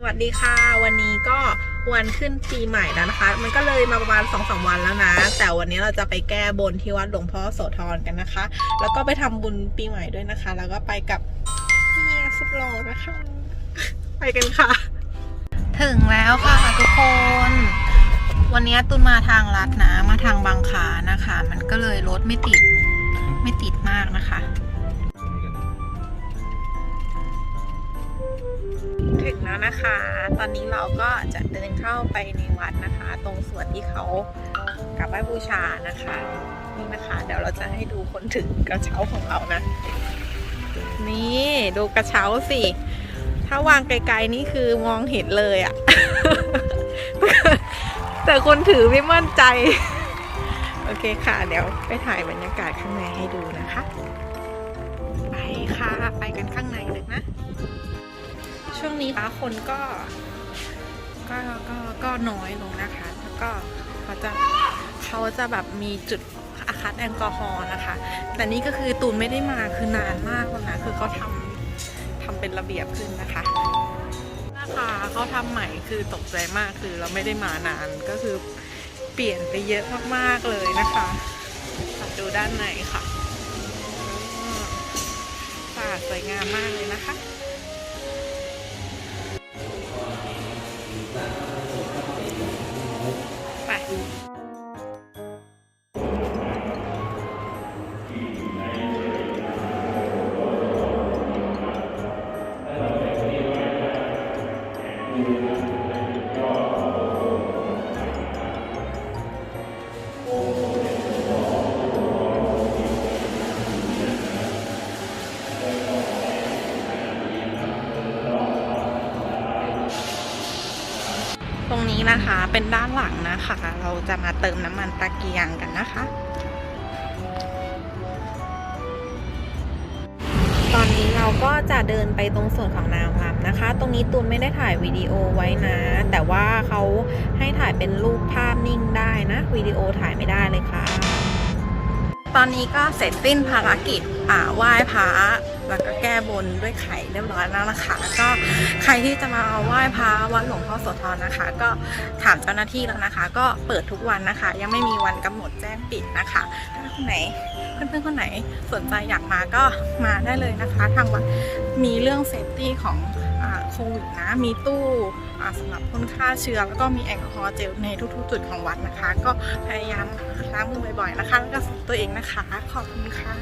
สวัสดีค่ะ วันนี้ก็วันขึ้นปีใหม่แล้วนะคะ มันก็เลยมาประมาณ2อสวันแล้วนะ แต่วันนี้เราจะไปแก้บนที่วัดหลวงพ่อโสธรกันนะคะ แล้วก็ไปทำบุญปีใหม่ด้วยนะคะ แล้วก็ไปกับเฮียสุดหล่อนะคะ ไปกันค่ะ ถึงแล้วค่ะทุกคน วันนี้ตุนมาทางลัดนะ มาทางบางขานะคะ มันก็เลยรถไม่ติดไม่ติดมากนะคะ ถึงแล้วนะคะ ตอนนี้เราก็จะเดินเข้าไปในวัดนะคะ ตรงส่วนที่เขากราบไหว้บูชานะคะ นี่นะคะ เดี๋ยวเราจะให้ดูคนถึงกระเช้าของเรานะ นี่ดูกระเช้าสิ ถ้าวางไกลๆนี่คือมองเห็นเลยอะแต่คนถือไม่มั่นใจ โอเคค่ะ เดี๋ยวไปถ่ายบรรยากาศข้างในให้ดูนะคะ ไปค่ะ ไปกันข้าง ช่วงนี้คะคนก็ก็ก็ก็น้อยลงนะคะ แล้วก็เขาจะเขาจะแบบมีจุดอาคัดแอลกอฮอล์นะคะ แต่นี่ก็คือตูนไม่ได้มาคือนานมากแล้วนะคือเขาทำทำเป็นระเบียบขึ้นนะคะนะคะเขาทำใหม่คือตกใจมากคือเราไม่ได้มานานก็คือเปลี่ยนไปเยอะมากๆเลยนะคะดูด้านในค่ะสะอาดสวยงามมากเลย รงนี้นะคะเป็นด้านหลังนะคะ เราจะมาเติมน้ำมันตะเกียงกันนะคะ ตอนนี้เราก็จะเดินไปตรงส่วนของนางรำนะคะ ตรงนี้ตูนไม่ได้ถ่ายวิดีโอไว้นะ แต่ว่าเขาให้ถ่ายเป็นรูปภาพนิ่งได้นะวิดีโอถ่ายไม่ได้เลยค่ะ ตอนนี้ก็เสร็จสิ้นภารกิจอ่าไหว้พระ แล้วก็แก้บนด้วยไข่เรียบร้อยแล้วนะคะ ก็ใครที่จะมาไหว้พระวัดหลวงพ่อโสธรนะคะ ก็ถามเจ้าหน้าที่แล้วนะคะ ก็เปิดทุกวันนะคะ ยังไม่มีวันกำหนดแจ้งปิดนะคะ ถ้าคนไหนเพื่อนๆคนไหนสนใจอยากมาก็มาได้เลยนะคะ ทางวัดมีเรื่องเซฟตี้ของโควิดนะมีตู้อ่าสำหรับคนฆ่าเชื้อ แล้วก็มีแอลกอฮอล์เจลในทุกๆ จุดของวัดนะคะ ก็พยายามล้างมือบ่อยๆนะคะแล้วก็สตัวเองนะคะ ขอบคุณค่ะ